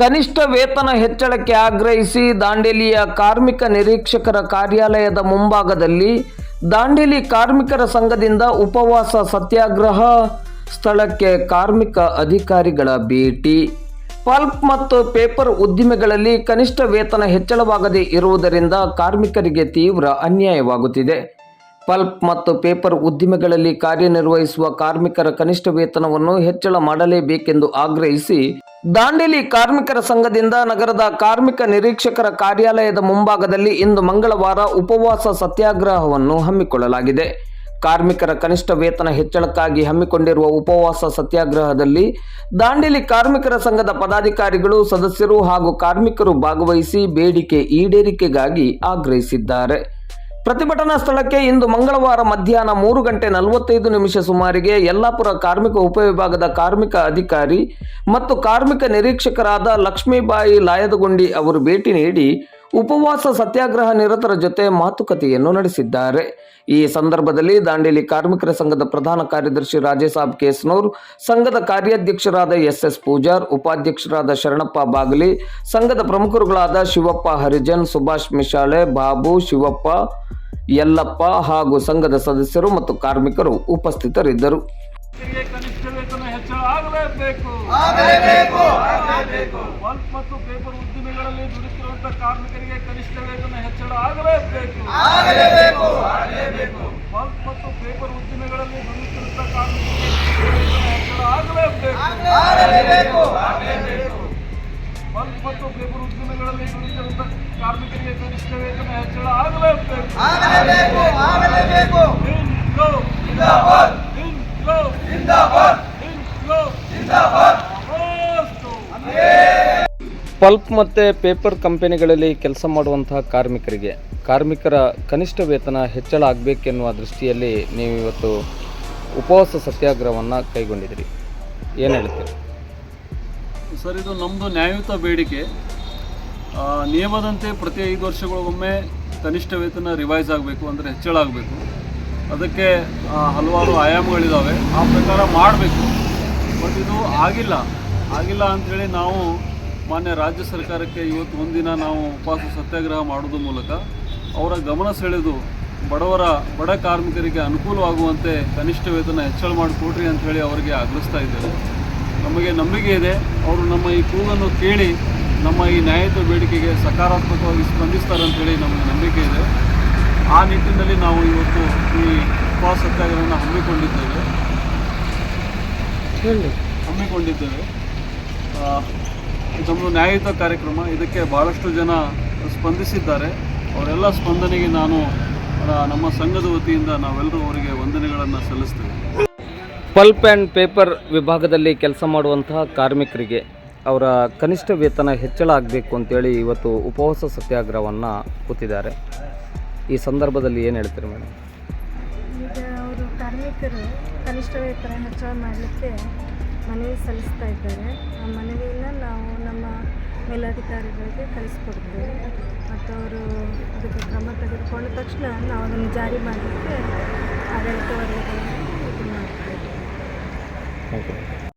ಕನಿಷ್ಠ ವೇತನ ಹೆಚ್ಚಳಕ್ಕೆ ಆಗ್ರಹಿಸಿ ದಾಂಡೇಲಿಯ ಕಾರ್ಮಿಕ ನಿರೀಕ್ಷಕರ ಕಾರ್ಯಾಲಯದ ಮುಂಭಾಗದಲ್ಲಿ ದಾಂಡೇಲಿ ಕಾರ್ಮಿಕರ ಸಂಘದಿಂದ ಉಪವಾಸ ಸತ್ಯಾಗ್ರಹ ಸ್ಥಳಕ್ಕೆ ಕಾರ್ಮಿಕ ಅಧಿಕಾರಿಗಳ ಭೇಟಿ. ಪಲ್ಪ್ ಮತ್ತು ಪೇಪರ್ ಉದ್ದಿಮೆಗಳಲ್ಲಿ ಕನಿಷ್ಠ ವೇತನ ಹೆಚ್ಚಳವಾಗದೇ ಇರುವುದರಿಂದ ಕಾರ್ಮಿಕರಿಗೆ ತೀವ್ರ ಅನ್ಯಾಯವಾಗುತ್ತಿದೆ. ಪಲ್ಪ್ ಮತ್ತು ಪೇಪರ್ ಉದ್ದಿಮೆಗಳಲ್ಲಿ ಕಾರ್ಯನಿರ್ವಹಿಸುವ ಕಾರ್ಮಿಕರ ಕನಿಷ್ಠ ವೇತನವನ್ನು ಹೆಚ್ಚಳ ಮಾಡಲೇಬೇಕೆಂದು ಆಗ್ರಹಿಸಿ ದಾಂಡೇಲಿ ಕಾರ್ಮಿಕರ ಸಂಘದಿಂದ ನಗರದ ಕಾರ್ಮಿಕ ನಿರೀಕ್ಷಕರ ಕಾರ್ಯಾಲಯದ ಮುಂಭಾಗದಲ್ಲಿ ಇಂದು ಮಂಗಳವಾರ ಉಪವಾಸ ಸತ್ಯಾಗ್ರಹವನ್ನು ಹಮ್ಮಿಕೊಳ್ಳಲಾಗಿದೆ. ಕಾರ್ಮಿಕರ ಕನಿಷ್ಠ ವೇತನ ಹೆಚ್ಚಳಕ್ಕಾಗಿ ಹಮ್ಮಿಕೊಂಡಿರುವ ಉಪವಾಸ ಸತ್ಯಾಗ್ರಹದಲ್ಲಿ ದಾಂಡೇಲಿ ಕಾರ್ಮಿಕರ ಸಂಘದ ಪದಾಧಿಕಾರಿಗಳು, ಸದಸ್ಯರು ಹಾಗೂ ಕಾರ್ಮಿಕರು ಭಾಗವಹಿಸಿ ಬೇಡಿಕೆ ಈಡೇರಿಕೆಗಾಗಿ ಆಗ್ರಹಿಸಿದ್ದಾರೆ. ಪ್ರತಿಭಟನಾ ಸ್ಥಳಕ್ಕೆ ಇಂದು ಮಂಗಳವಾರ ಮಧ್ಯಾಹ್ನ ಮೂರು ಗಂಟೆ ನಲವತ್ತೈದು ನಿಮಿಷ ಸುಮಾರಿಗೆ ಯಲ್ಲಾಪುರ ಕಾರ್ಮಿಕ ಉಪವಿಭಾಗದ ಕಾರ್ಮಿಕ ಅಧಿಕಾರಿ ಮತ್ತು ಕಾರ್ಮಿಕ ನಿರೀಕ್ಷಕರಾದ ಲಕ್ಷ್ಮೀಬಾಯಿ ಲಾಯದಗುಂಡಿ ಅವರು ಭೇಟಿ ನೀಡಿ ಉಪವಾಸ ಸತ್ಯಾಗ್ರಹ ನಿರತರ ಜೊತೆ ಮಾತುಕತೆಯನ್ನು ನಡೆಸಿದ್ದಾರೆ. ಈ ಸಂದರ್ಭದಲ್ಲಿ ದಾಂಡೇಲಿ ಕಾರ್ಮಿಕರ ಸಂಘದ ಪ್ರಧಾನ ಕಾರ್ಯದರ್ಶಿ ರಾಜೇಸಾಬ್ ಕೇಸ್ನೂರ್, ಸಂಘದ ಕಾರ್ಯಾಧ್ಯಕ್ಷರಾದ ಎಸ್ ಎಸ್ ಪೂಜಾರ್, ಉಪಾಧ್ಯಕ್ಷರಾದ ಶರಣಪ್ಪ ಬಾಗಲಿ, ಸಂಘದ ಪ್ರಮುಖರುಗಳಾದ ಶಿವಪ್ಪ ಹರಿಜನ್, ಸುಭಾಷ್ ಮಿಶಾಳೆ, ಬಾಬು, ಶಿವಪ್ಪ ಯಲ್ಲಪ್ಪ ಹಾಗೂ ಸಂಘದ ಸದಸ್ಯರು ಮತ್ತು ಕಾರ್ಮಿಕರು ಉಪಸ್ಥಿತರಿದ್ದರು. ಕಾರ್ಮಿಕರಿಗೆ ಕನಿಷ್ಠ ವೇತನ ಹೆಚ್ಚಳ ಆಗಲೇಬೇಕು. ಆಗಲೇಬೇಕು. ಆಗಲೇಬೇಕು. ಬಲ್ಕ್ ಮತ್ತು ಪೇಪರ್ ಉದ್ದಿಮೆಗಳಲ್ಲಿ ದುಡಿತಿರುವಂತಹ ಕಾರ್ಮಿಕರಿಗೆ ಕನಿಷ್ಠ ವೇತನ ಹೆಚ್ಚಳ ಆಗಲೇಬೇಕು. ಆಗಲೇಬೇಕು. ಆಗಲೇಬೇಕು. ಬಲ್ಕ್ ಮತ್ತು ಪೇಪರ್ ಉದ್ದಿಮೆಗಳಲ್ಲಿ ದುಡಿತಿರುವಂತಹ ಕಾರ್ಮಿಕರಿಗೆ ಕನಿಷ್ಠ ವೇತನ ಹೆಚ್ಚಳ ಆಗಲೇಬೇಕು. ಆಗಲೇಬೇಕು. ಆಗಲೇಬೇಕು. ಬಲ್ಕ್ ಮತ್ತು ಪೇಪರ್ ಉದ್ಯಮಗಳಲ್ಲಿ ದುಡಿತಿರುವಂತಹ ಕಾರ್ಮಿಕರಿಗೆ ಕನಿಷ್ಠ ವೇತನ ಹೆಚ್ಚಳ ಆಗಲೇಬೇಕು ಆಗಲೇಬೇಕು ಆಗಲೇಬೇಕು ಜಿಂದಾಬಾದ್. ಜಿಂದಾಬಾದ್. ಜಿಂದಾಬಾದ್. ಅಮೋಸ್ತು ಪಲ್ಪ್ ಮತ್ತು ಪೇಪರ್ ಕಂಪನಿಗಳಲ್ಲಿ ಕೆಲಸ ಮಾಡುವಂತಹ ಕಾರ್ಮಿಕರಿಗೆ ಕಾರ್ಮಿಕರ ಕನಿಷ್ಠ ವೇತನ ಹೆಚ್ಚಳ ಆಗಬೇಕೆನ್ನುವ ದೃಷ್ಟಿಯಲ್ಲಿ ನೀವು ಇವತ್ತು ಉಪವಾಸ ಸತ್ಯಾಗ್ರಹವನ್ನು ಕೈಗೊಂಡಿದ್ದೀರಿ. ಏನು ಹೇಳ್ತೀರಿ ಸರ್, ಇದು ನಮ್ಮದು ನ್ಯಾಯಯುತ ಬೇಡಿಕೆ. ನಿಯಮದಂತೆ ಪ್ರತಿ ಐದು ವರ್ಷಗಳಿಗೊಮ್ಮೆ ಕನಿಷ್ಠ ವೇತನ ರಿವೈಸ್ ಆಗಬೇಕು ಅಂದರೆ ಹೆಚ್ಚಳ ಆಗಬೇಕು. ಅದಕ್ಕೆ ಹಲವಾರು ಆಯಾಮಗಳಿದ್ದಾವೆ ಆ ಪ್ರಕಾರ ಮಾಡಬೇಕು. ಬಟ್ ಇದು ಆಗಿಲ್ಲ. ಆಗಿಲ್ಲ ಅಂಥೇಳಿ ನಾವು ಮಾನ್ಯ ರಾಜ್ಯ ಸರ್ಕಾರಕ್ಕೆ ಇವತ್ತು ಒಂದಿನ ನಾವು ಉಪವಾಸ ಸತ್ಯಾಗ್ರಹ ಮಾಡೋದ್ರ ಮೂಲಕ ಅವರ ಗಮನ ಸೆಳೆದು ಬಡವರ, ಬಡ ಕಾರ್ಮಿಕರಿಗೆ ಅನುಕೂಲವಾಗುವಂತೆ ಕನಿಷ್ಠ ವೇತನ ಹೆಚ್ಚಳ ಮಾಡಿಕೊಡ್ರಿ ಅಂಥೇಳಿ ಅವರಿಗೆ ಆಗ್ರಹಿಸ್ತಾ ಇದ್ದೇವೆ. ನಮಗೆ ನಂಬಿಕೆ ಇದೆ. ಅವರು ನಮ್ಮ ಈ ಕೂಗನ್ನು ಕೇಳಿ ನಮ್ಮ ಈ ನ್ಯಾಯಯುತ ಬೇಡಿಕೆಗೆ ಸಕಾರಾತ್ಮಕವಾಗಿ ಸ್ಪಂದಿಸ್ತಾರೆ ಅಂತೇಳಿ ನಮಗೆ ನಂಬಿಕೆ ಇದೆ. ಆ ನಿಟ್ಟಿನಲ್ಲಿ ನಾವು ಇವತ್ತು ಈ ಉಪವಾಸ ಸತ್ಯಾಗ್ರಹವನ್ನು ಹಮ್ಮಿಕೊಂಡಿದ್ದೇವೆ. ಹಮ್ಮಿಕೊಂಡಿದ್ದೇವೆ. ನಮ್ಮ ನ್ಯಾಯಯುತ ಕಾರ್ಯಕ್ರಮ. ಇದಕ್ಕೆ ಭಾಳಷ್ಟು ಜನ ಸ್ಪಂದಿಸಿದ್ದಾರೆ. ಅವರೆಲ್ಲ ಸ್ಪಂದನೆಗೆ ನಾನು ನಮ್ಮ ಸಂಘದ ವತಿಯಿಂದ ನಾವೆಲ್ಲರೂ ಅವರಿಗೆ ವಂದನೆಗಳನ್ನು ಸಲ್ಲಿಸ್ತೇವೆ. ಪಲ್ಪ್ ಆ್ಯಂಡ್ ಪೇಪರ್ ವಿಭಾಗದಲ್ಲಿ ಕೆಲಸ ಮಾಡುವಂತಹ ಕಾರ್ಮಿಕರಿಗೆ ಅವರ ಕನಿಷ್ಠ ವೇತನ ಹೆಚ್ಚಳ ಆಗಬೇಕು ಅಂತೇಳಿ ಇವತ್ತು ಉಪವಾಸ ಸತ್ಯಾಗ್ರಹವನ್ನು ಕೂತಿದ್ದಾರೆ. ಈ ಸಂದರ್ಭದಲ್ಲಿ ಏನು ಹೇಳ್ತೀರಿ ಮೇಡಮ್? ಈಗ ಅವರು ಕಾರ್ಮಿಕರು ಕನಿಷ್ಠ ವೇತನ ಹೆಚ್ಚಳ ಮಾಡಲಿಕ್ಕೆ ಮನವಿ ಸಲ್ಲಿಸ್ತಾ ಇದ್ದಾರೆ. ಆ ಮನವಿಯನ್ನು ನಾವು ನಮ್ಮ ಮೇಲಧಿಕಾರಿಗಳಿಗೆ ಕಳಿಸ್ಕೊಡ್ತೇವೆ. ಮತ್ತು ಅವರು ಅದಕ್ಕೆ ಕ್ರಮ ತೆಗೆದುಕೊಂಡ ತಕ್ಷಣ ನಾವು ಅದನ್ನು ಜಾರಿ ಮಾಡಲಿಕ್ಕೆ ಆಡಳಿತ ವರ್ಗಗಳನ್ನು Thank you.